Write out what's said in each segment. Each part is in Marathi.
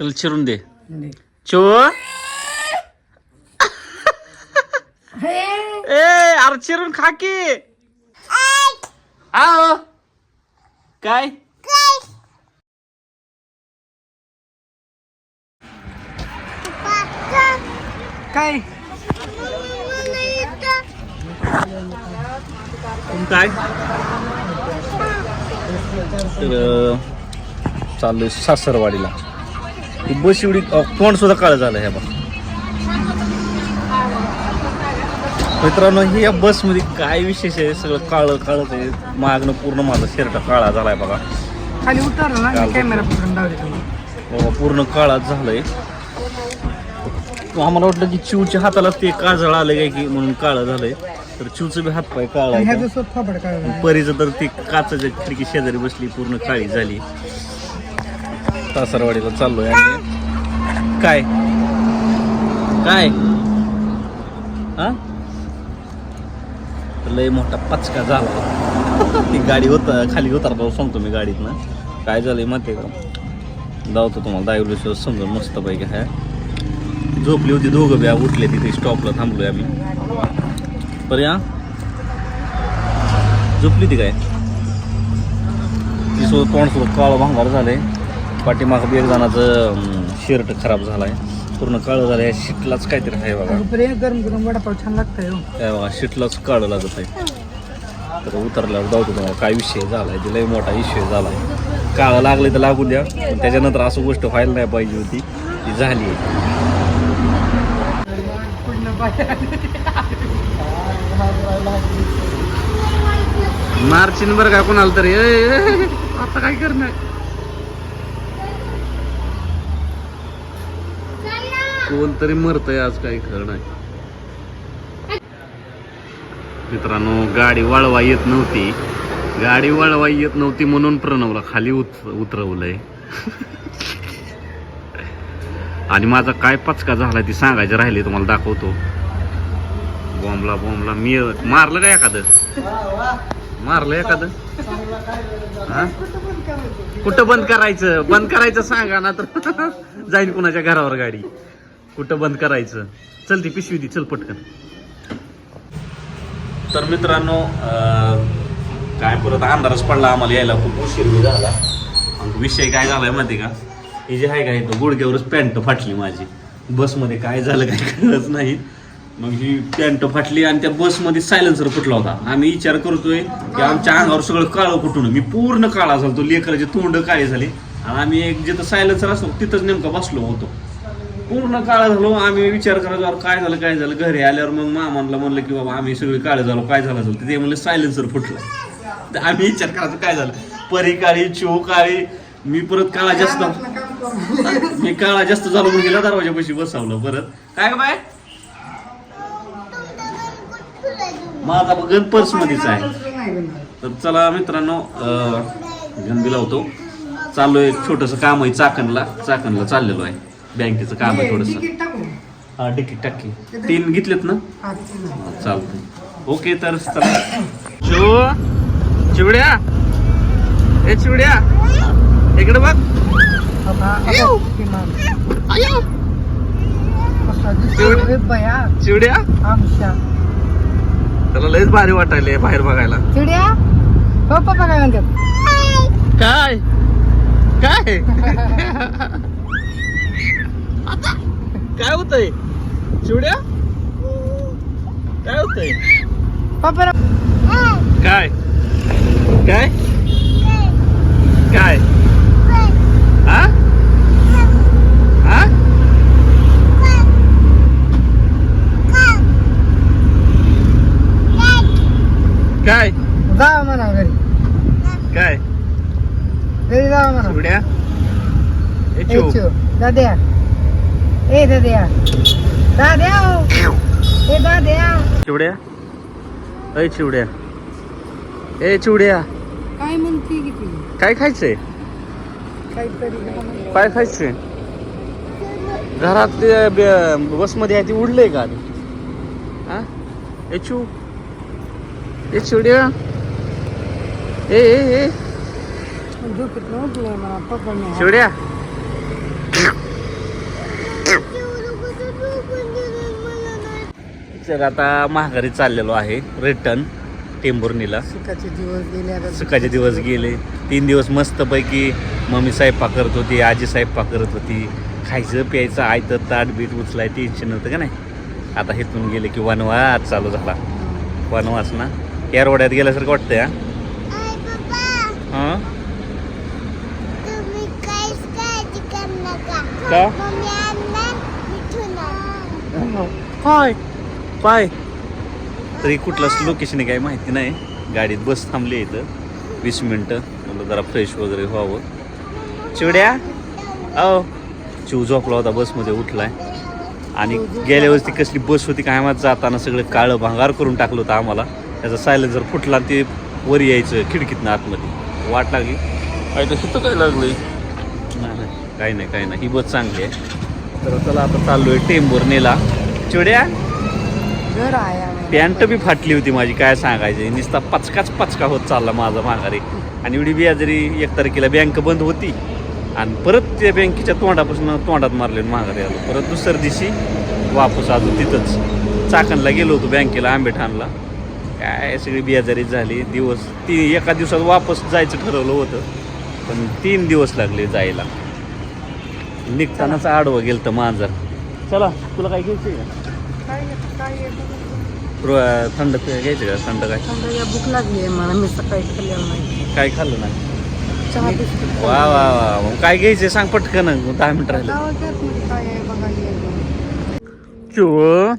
त्याला चिरून दे. चो ए अरे चिरून खा की. आओ काय? काय? काय? तर चाललोय सासरवाडीला. ही बस एवढी तोंड सुद्धा काळं झालं ह्या बा मित्रांनो ही या बसमध्ये काय विशेष आहे? सगळं काळं काळच आहे मागणं पूर्ण माझा शर्ट काळा झालाय बघा. खाली उतरला ना चालतंय. कॅमेरा पकडून बाबा पूर्ण काळाच झालंय. आम्हाला वाटलं की चिवच्या हाताला ते काजळ आलं काय की म्हणून काळं झालंय. तर चिवचं बी हातपाय काळा सोप फापड काय परीचं तर ती काचाच्या खिडकी शेजारी बसली पूर्ण काळी झाली. तासरवाडीला चाललोय आणि काय? काय? हा? लय मोठा पचका झाला. ती गाडी होत खाली उतरता सांगतो मी गाडीतनं. काय झालंय माहिती का? धावतो तुम्हाला दायवलं समजून मस्त पैकी हाय. झोपली होती दोघं बी उठले तिथे स्टॉपला थांबलोय आम्ही. पर्या झोपली ती काय? ती सोबत तोंड सोबत काळं भांगार झालंय. पाठीमागं बी एक जणाचं शर्ट खराब झालाय पूर्ण काळं झालंय शिटलाच काहीतरी आहे बघा रुपये गरम गरम वडापाव छान लागतंय हो काय बघा शिटलाच काळं लागत आहे तर उतरल्यावर जाऊतो तुम्हाला काय विषय झालाय ते लय मोठा विषय झालाय काळं लागले तर लागू द्या पण त्याच्यानंतर असं गोष्ट व्हायला नाही पाहिजे होती ती झाली आहे पूर्ण बाहेर मार्चिन बरं का कोणाला तरी ए, ए, ए, आता काय करणार कोणतरी मरतय आज काही खरं नाही. मित्रांनो गाडी वळवा येत नव्हती. गाडी वळवा येत नव्हती म्हणून प्रणवला खाली उत उतरवलंय. आणि माझा काय पचका झाला ती सांगायचं राहिले तुम्हाला दाखवतो. बॉम्बला बॉम्बला मी मारलं का एखादं? मारलं एखादं? कुठं बंद करायचं? बंद करायचं सांगा ना तर. जाईल कुणाच्या घरावर गाडी. कुठं बंद करायचं? चल ती पिशवी दी चल पटकन. तर मित्रांनो अं, काय परत अंधारच पडला आम्हाला यायला खूप उशीर बी झाला. आणि विषय काय झालाय माहिती का? हे जे आहे का इथं गुडघ्यावरच पॅन्ट फाटली माझी. बसमध्ये काय झालं काय कळत नाही. मग ही पॅन्ट फाटली आणि त्या बसमध्ये सायलेन्सर फुटला होता. आम्ही विचार करतोय की आमच्या अंगावर सगळं काळं कुठून मी पूर्ण काळा झालो लेकराचे तोंड काळे झाले. आणि आम्ही एक जिथं सायलेन्सर असतो तिथंच नेमका बसलो होतो. पूर्ण काळा झालो आम्ही विचार करायचो अरे काय झालं काय झालं? घरी आल्यावर मग मामांना म्हणलं की बाबा आम्ही सगळे काळे झालो काय झालं झालं ते म्हणलं सायलेन्सर फुटलं. तर आम्ही विचार करायचो काय झालं? परी काळी चिव काळी मी परत काळा जास्त मी काळा जास्त झालो म्हणून गेला दरवाजापाशी बसवलं परत. काय बाय? माझा गण पर्स मध्येच आहे. तर चला मित्रांनो गंदी लावतो चाललोय एक छोटस काम आहे चाकणला. चाकणला चाललेलो आहे. बँकेचं काम आहे थोडस. तिकीट टाकू. हा तिकीट टाकी तीन घेतलेत ना? हा. चालतंय. ओके तर चला. चिवड्या. ए चिवड्या. इकडे बघ. आता- आता किमान. कसा दिसतोय. रे बया. चिवड्या? आमच्या. त्याला लयच भारी वाटायले बाहेर बघायला. चिड्या हो पप्पा काय म्हणतात? काय? काय? काय होतंय? चिवड्या? काय होतंय? पप्पा काय? काय? काय? हा हा काय? जा म्हणा घरी. काय? घरी जा म्हणा. चिवड्या? ए चिव, दाद्या ए दाद्या दाद्या. ए दाद्या चिवड्या? अय चिवड्या. ए चिवड्या. काय म्हणते किती काय खायचंय? काहीतरी. काय खायचंय? घरात ते बसमध्ये आहे ती उडलंय का? आधी? हा ए चिव. ए चिवड्या. ए ए ए. चिवड्या. तर आता महागारी चाललेलो आहे रिटर्न टेंभुर्णीला. सुखाचे दिवस गेले आता. सकाळचे दिवस गेले. तीन दिवस मस्तपैकी मम्मी स्वयंपाक करत होती आजी स्वयंपाक करत होती. खायचं प्यायचं आयतं ताट बीट उचलाय टेन्शन नव्हतं का नाही? आता इथून गेले की वनवास चालू झाला. वनवास ना? या रोड्यात गेल्यासारखं वाटतंय हा? हां? का? काय काय तरी कुठलं लोकेशन आहे काही माहिती नाही. गाडीत बस थांबली इथं. वीस मिनटं. म्हणलं जरा फ्रेश वगैरे व्हावं. चिवड्या? अहो चिव झोपला होता बसमध्ये उठलाय. आणि गेल्या वेळेस ती कसली बस होती काय माहीत जाताना सगळं काळं भांगार करून टाकलं होतं आम्हाला. त्याचा सायलेन्सर फुटला आणि ते वर यायचं खिडकीतनं आतमध्ये. वाट लागली. काय तर हिथं काय लागलंय? नाही नाही. काही नाही काही नाही. ही बस चांगली आहे. तर चला आता चाललोय टेंभुर्णीला चिवड्या? आम्हाला. पॅन्ट बी फाटली होती माझी काय सांगायचं? नुसता पचकाच पचका होत चालला माझा माघारी. आणि एवढी बियाजरी एक तारखेला बँक बंद होती. आणि परत त्या बँकेच्या तोंडापासून तोंडात मारले माघारी आलो. परत दुसऱ्या दिवशी वापस अजून तिथंच. चाकणला गेलो होतो बँकेला आंबेठाणला. काय सगळी बियाजारी झाली. दिवस ती एका दिवसात वापस जायचं ठरवलं होतं. पण तीन दिवस लागले जायला. निघतानाच आडवं गेलं तर मांजर. चला तुला काय घ्यायचं काय. रो- थंड पे- घ्यायचं का? थंड काय? समजा भूक लागली आहे मला मी सकाळी खाल्लेलं नाही. काय खाल्लं नाही? चहा बिस्किट वा वा वा. मग काय घ्यायचं सांग पटकन दहा मिनिट राहिलं. गावात जात मध्ये काय आहे बघा ये बघा. चो.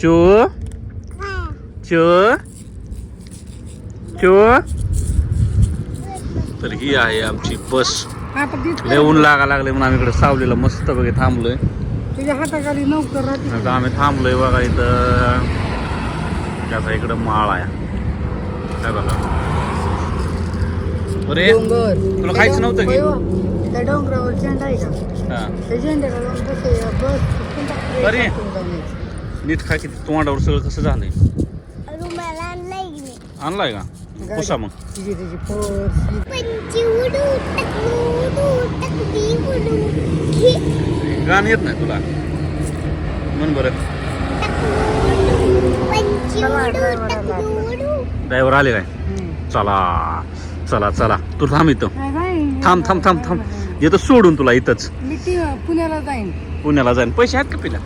चो. चो. चो. तर ही आहे आमची बस. लय ऊन लागा लागले म्हणून आम्ही इकडे सावलीला मस्त बघे थांबलोय. तुझ्या हाताखाली नोकर राहते आता आम्ही थांबलोय बघा इथं त्याचा इकडं माळ आहे काय बघा बरे डोंगर तुला खायचं नव्हतं की? होय हो. त्या डोंगरावर झेंडा आहे का हा त्या झेंड्याला जाऊन बस बस फुटून टाकते, अरे. टाकून जाऊन यायचं. नीट खा किती तोंडावर सगळं कसं झालंय रुमाला आणलाय की नाही? आणलाय का पुसा मग तिची त्याची पर्स पंची उडू टकलू उडू टकली उडू ही गाणं येत नाही तुला? म्हण बरं. ड्रायव्हर आले काय चला चला चला. तू थांब इथं. थांब थांब थांब थांब. येतो सोडून तुला इथंच. मी ती पुण्याला जाईन. पुण्याला जाईन. पैसे आहेत का पिला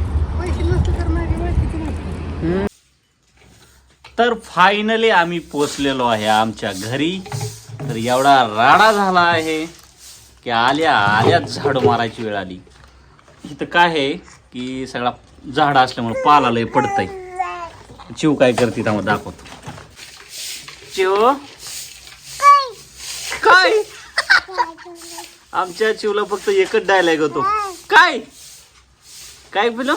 तर फायनली आम्ही पोचलेलो आहे आमच्या घरी. तर एवढा राडा झाला आहे की आल्या आल्याच झाड मारायची वेळ आली. इथं काय आहे की सगळा झाड असल्यामुळे पाला लय पडतंय. चिव काय करते त्यामध्ये दाखवतो. चिव? काय? आमच्या चिवला फक्त एकच डायलॉग होतो. काय? काय बोल?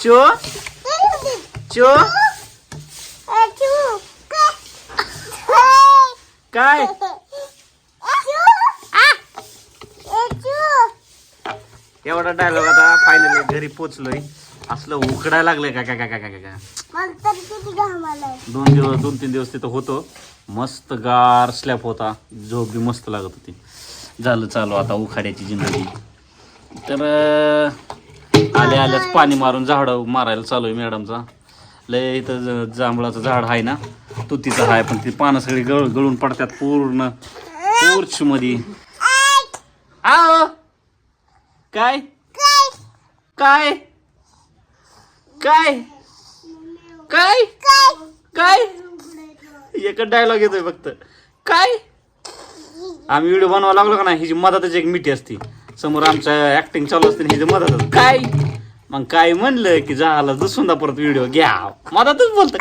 चिव? चिव? काय? एवढा डायलॉग आता फायनली घरी पोचलोय. असलं उकडायला लागलंय का काय काय काय काय काय मला तर किती घाम आलाय. दोन दिवस दोन तीन दिवस तिथं होतो. मस्त गार स्लॅप होता. झोप बी मस्त लागत होती. झालं चालू आता उखाड्याची जिंदगी. तर आल्या आल्याच पाणी मारून झाडं मारायला चालू आहे मॅडमचा. लय इथं जांभळाचं झाड आहे ना तुतीचं आहे पण ती पानं सगळी गळ गळून पडतात पूर्ण. पोर्च मध्ये आहो! काय? काय? काय? काय? काय? एकच डायलॉग येतोय फक्त. काय? आम्ही व्हिडिओ बनवायला लागलो का नाही? हिची मदतच एक मिठी असते. समोर आमच्या ऍक्टिंग चालू असते आणि हिची मदतच काय? मग काय म्हणलं की झालं दुसुंदा परत व्हिडिओ घ्या. मदतच बोलत.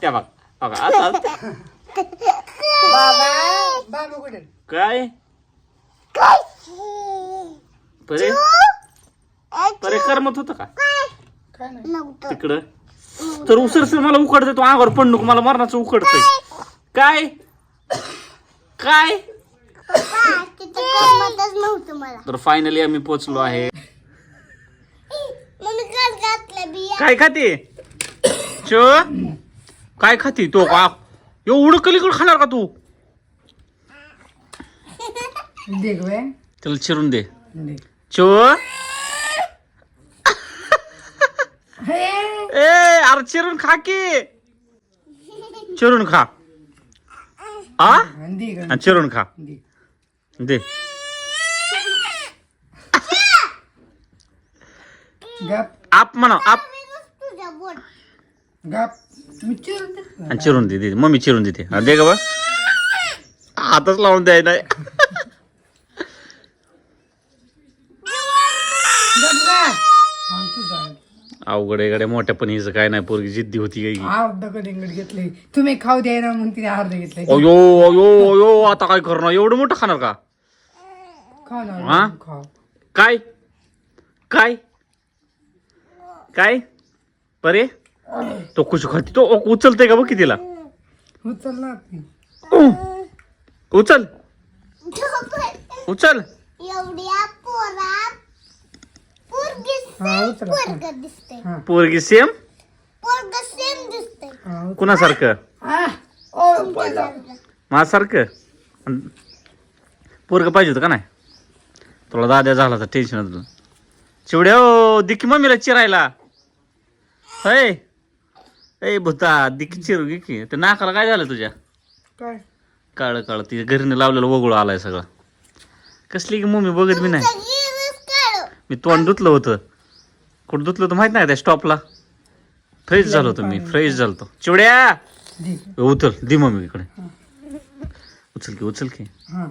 त्या बघ बघा आता आता. बाबा बाबा कुठे? काय? परे. परे करमत होतं का? काय? नाही. तिकडं. तर उसर सर मला उकड देतो अंगावर पण नको मला मरणाचं उकडतंय काय? काय? नव्हतं मला. तर फायनली आम्ही पोचलो आहे. मम्मी काल घातलं बिया. काय खाते? च काय खाते तो का? एवढं कलीकडे खाणार का तू? देख बे त्याला चिरून दे. चो हे, ए अरे चिरून खा की. चिरून खा. आणि चिरून खा. दे. आप म्हणा आप. चिरून दे. आणि चिरून दे दे. मम्मी चिरून देते. हा, दे का बा. हातच लावून द्याय नाही गप गा. हा, तू जा. अवघड आहे गड्या मोठ्या पण हिचं काय नाही पोरगी जिद्दी होती अर्ध कलिंगड घेतले. तुम्ही खाऊ द्याय ना म्हणून तिने अर्ध घेतले. अयो अयो अयो आता काय करणार? एवढं मोठं खाणार का? ना हा? काय? काय? काय? परे? तो कुछ खाती. तो ओ, उचलते का बघ की तिला उचल ना ती. उचल. उचल. एवढ्या पोरगी हा उचल पोरग दिसतंय. हा. पोरगी सेम? पोरग सेम दिसतंय. हा उचल. कुणासारखं? आ, ओ पहिला माझ्यासारखं? पोरग पाहिजे होतं का नाही? तुला दाद्या झाला तर टेन्शन होतं चिवड्या ओ दिकी मम्मीला चिरायला. होय. ए भूता दिकी चिरू गी की. ते नाकाला काय झालं तुझ्या? काय? काळ काळ. ती घरीने लावलेलं वगळ आलाय सगळं. कसली की मम्मी बघत मी नाही. काढ मी तोंड धुतलं होतं. कुठं धुतलं होतं माहीत नाही त्या स्टॉपला फ्रेश झालो होतो मी फ्रेश झालो होतो. चिवड्या. उचल दे मम्मी इकडे. उचल की उचल की. हा.